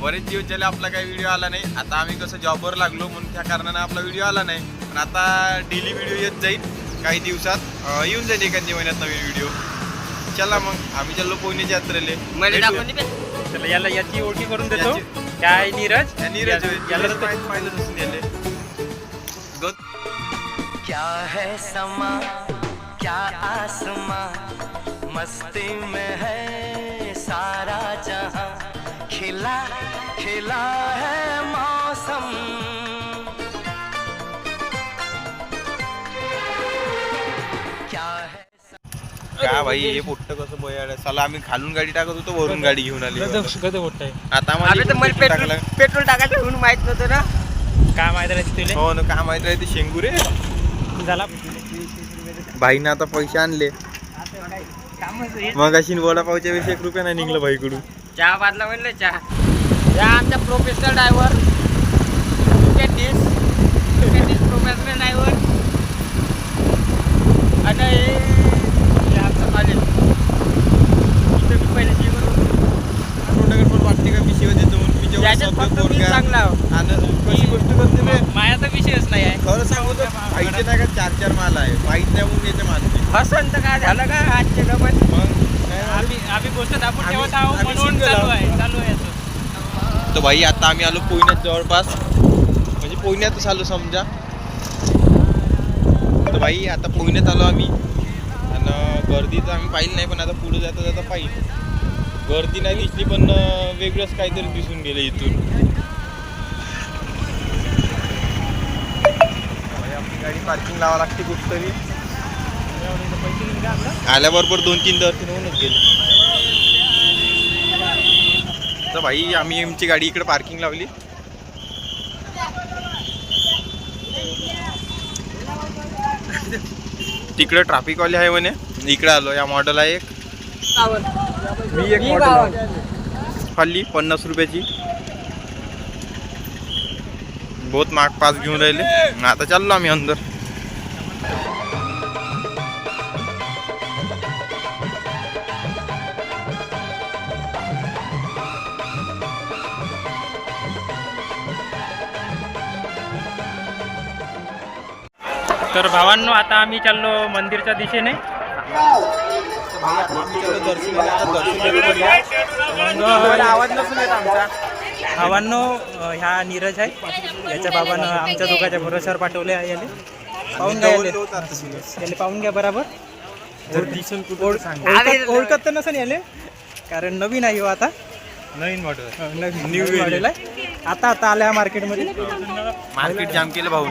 बरेच दिवस झाले आपला काही व्हिडिओ आला नाही. आता आम्ही कसं जॉबवर लागलो म्हणून त्या कारणानं आपला व्हिडिओ आला नाही. पण आता डेली व्हिडिओ येत जाईल. काही दिवसात. येऊन जाईल एखाद्या महिन्यात नवीन व्हिडिओ चला मग. आम्ही चाललो पोहण्याच्या यात्रेले. भेटू. चला याला याची ओळखी करून देतो. काय नीरज? या नीरज. याला पाहिलं पाहिलं असून याले. गो- क्या है समा? क्या आसमां? मस्ती में है खिला खिला है मौसम। क्या है का भाई हे पोट्ट कसं बयाड चला आम्ही खालून गाडी टाकत होतो वरून गाडी घेऊन आली आहे. आता आम्हाला इकडून पेट्रोल टाकलं. पेट्रोल टाकायचं म्हणून माहीत नव्हतं ना. काय माहिती राहते तुले हो ना काय माहीत राहते शेंगू रे झाला. भाईनं आता पैसे आणले. मग अशी वडापावच्या वेळेस एक रुपया नाही निघलं भाईकडून. चहा बादला म्हणलं चहा. या आमच्या प्रोफेशनल ड्रायव्हर प्रोफेशनल ड्रायव्हर आता हे आमचं कॉलेज इथं मी पहिले जेवण तोंडाकडे पण वाटते का शिवाय देतो मी जेव्हा चांगला. आणि कशी गोष्ट करते मायाचा विषयच नाही आहे. खरं सांगू तर भाईचे नाही का चार चार माल आहे. माहीत नाही म्हणून येते मानते हसन तर काय झालं का? आजचे गमत मग? आम्ही आम्ही गोष्ट दाखवून आम्ही- ठेवत आहोत आम्ही म्हणून single चालू आहोत. आहे चालू आहे असं. तर भाई आता आम्ही आलो पोयण्यात जवळपास. म्हणजे पोयण्यातच आलो समजा. तर भाई आता पोयण्यात आलो आम्ही. आणि गर्दी तर आम्ही पाहिली नाही पण आता पुढे जाता जाता पाहिजे गर्दी नाही दिसली पण अं, वेगळंच काहीतरी दिसून गेलं इथून. भाई, आपली गाडी पार्किंग लावा लागते कुठतरी. आल्याबरोबर दोन तीन दर्शन होऊनच गेले. तर भाई आम्ही आमची गाडी इकडे पार्किंग लावली. तिकडे ट्रॅफिकवाले आहे म्हणे. इकडे आलो या मॉडेल आहे एक. मी एक मॉडेल खाल्ली पन्नास रुपयाची. बहुत महाग पास घेऊन राहिले. आता चाललो आम्ही अंदर. तर भावांनो आता आम्ही चाललो मंदिरच्या दिशेने. भावांनो ह्या नीरज आहे. याच्या बाबानं आमच्या दोघांच्या भरोश्यावर पाठवले आहे याले. पाहून घ्या याले. याले पाहून घ्या बराबर. ओळखत ओळखत तर नसेल याले. कारण नवीन आहे हो आता. नवीन मॉडेल अं, नवीन नवीन model आहे. आता आता आल्या मार्केटमध्ये. मार्केट जाम केलं भाऊ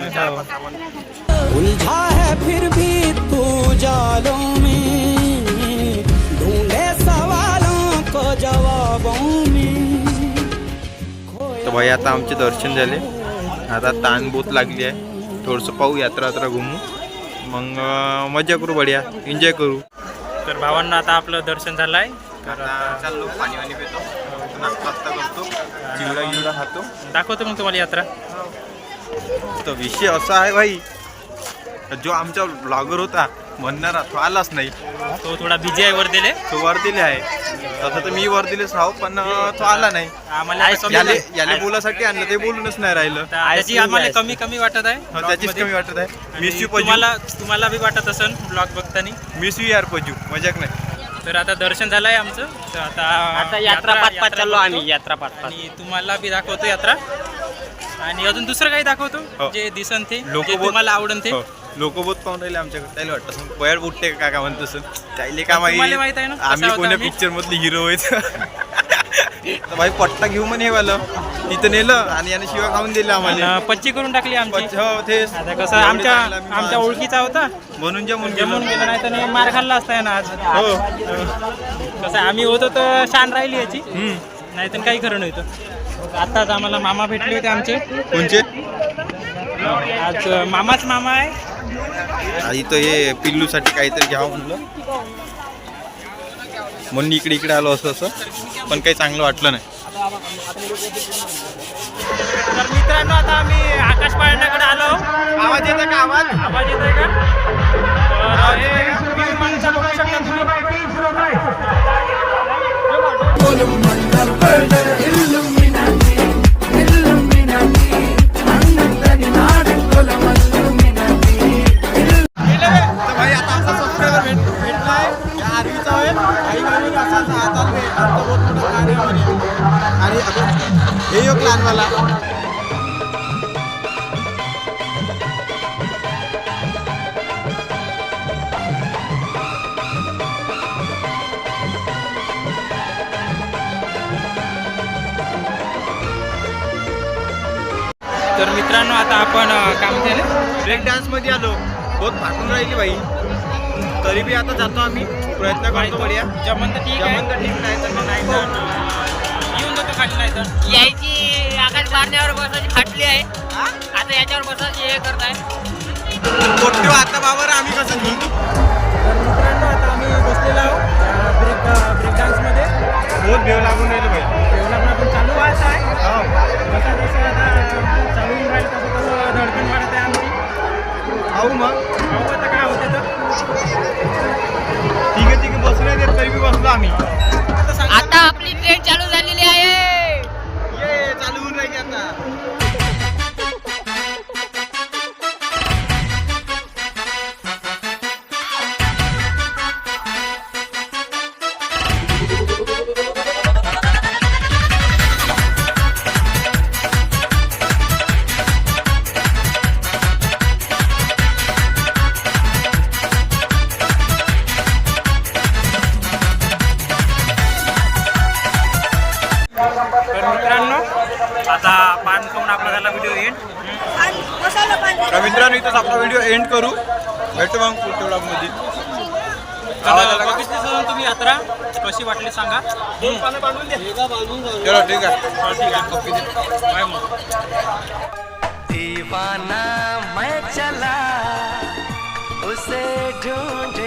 उलझा है फिर भी तू जालों में। ढूंढे सवालों को जवाबों में। तर भाई आता आमचे दर्शन झाले. आता ताण बोत लागली आहे. थोडंसं पाहू यात्रा यात्रा घुमू. मग मजा करू बढिया. एन्जॉय करू. तर भावांना आता आपलं दर्शन झालं आहे आता चाललो पाणी वाणी पितो. नाश्ता करतो. चिवडा गिवडा खातो. दाखवतो मग तुम्हाला यात्रा. तर विषय असा आहे भाई. जो आमचा ब्लॉगर होता म्हणणारा तो आलाच नाही. तो थोडा बिझी आहे वर दिले तो वर्दीले आहे. तसं तर मी वर्दीलेच राहू पण तो आला नाही. आम्हाला याले याले बोलासाठी आणलं ते बोलूनच नाही राहिलं. त्याची आम्हाला कमी कमी वाटत आहे हा, त्याचीच. कमी वाटत आहे. मिस यू पजू तुम्हाला तुम्हाला बी वाटत असेल ब्लॉग बघताना? मिस यू यार पजू मजाक नाही. तर आता दर्शन झालंय आमचं. तर आता आता यात्रा पाच पाच चाललो. आम्ही यात्रा पाच आणि तुम्हाला बी दाखवतो यात्रा. आणि अजून दुसरं काही दाखवतो? हो. जे दिसन ते लोक जे तुम्हाला आवडन ते लोक बहुत पाहून राहिले आमच्याकडे. त्याला वाटतं असं पयाड बुट्टे का काय म्हणत असं त्याला का माहीत? आहे ना, आम्ही कोण्या? पिक्चर मधले हिरो आहेत. भाई पट्टा घेऊ म्हणे हे वालं. तिथं नेलं आणि याने शिवा खाऊन दिलं आम्हाला. पच्ची करून टाकली आमची. हो कसं आमच्या आमच्या ओळखीचा होता. म्हणून जमून जमून गेलो. गेला नाही तर नाही मार खाल्ला असता ना आज. हो. कसं आम्ही होतो तर शान राहिली याची. नाही तर काही खरं नव्हतं. आताच आम्हाला मामा भेटले होते आमचे. कोणचे? आज मामाच मामा आहे. आधी तर हे पिल्लूसाठी काहीतरी घ्यावं म्हणलं. म्हणून इकडे इकडे आलो असं असं पण काही चांगलं वाटलं नाही. तर मित्रांनो आता आम्ही आकाश पाळण्याकडे आलो. आवाज येतो का? आवाज? आवाज येतोय का? तर मित्रांनो आता आपण काम केलं ब्रेक डान्समध्ये आलो. बहुत फाटून राहिली बाई. तरी बी आता जातो आम्ही. प्रयत्न करतो बढिया. जमन तर ठीक आहे. जमन तर ठीक नाही तर मग नाही तर येऊन जातो खाली नाही तर. यायची आकाश मारण्यावर बसायची फाटली आहे. आता याच्यावर बसायची हे करताय. मोठे आता बाबर आम्ही कसं घेऊ? तर मित्रांनो आता आम्ही बसलेलो आहोत ब्रेक ब्रेक डान्समध्ये बहुत भेव लागून राहिलं बाई जेवणापण आपण चालू व्हायचं आहे. हो. जसं जसं आता चालू होऊन राहील तसं तसं धडकन वाढत आहे आमची खाऊ मग. पाहू आता काय होते तर? ठीक आहे ठीक आहे बसू नाही देत तरी बी बसलो आम्ही. आता पान खाऊन आपला झाला व्हिडिओ एंड तर मित्रांनो इथंच आपला व्हिडिओ एंड करू. भेटू मग पुढच्या vlog मध्ये. आवाज आला का? बघितली सर तुम्ही यात्रा कशी वाटली सांगा. चलो ठीक आहे. ठीक आहे. बाय मग. दीवाना मैं चला उसे ढूंढ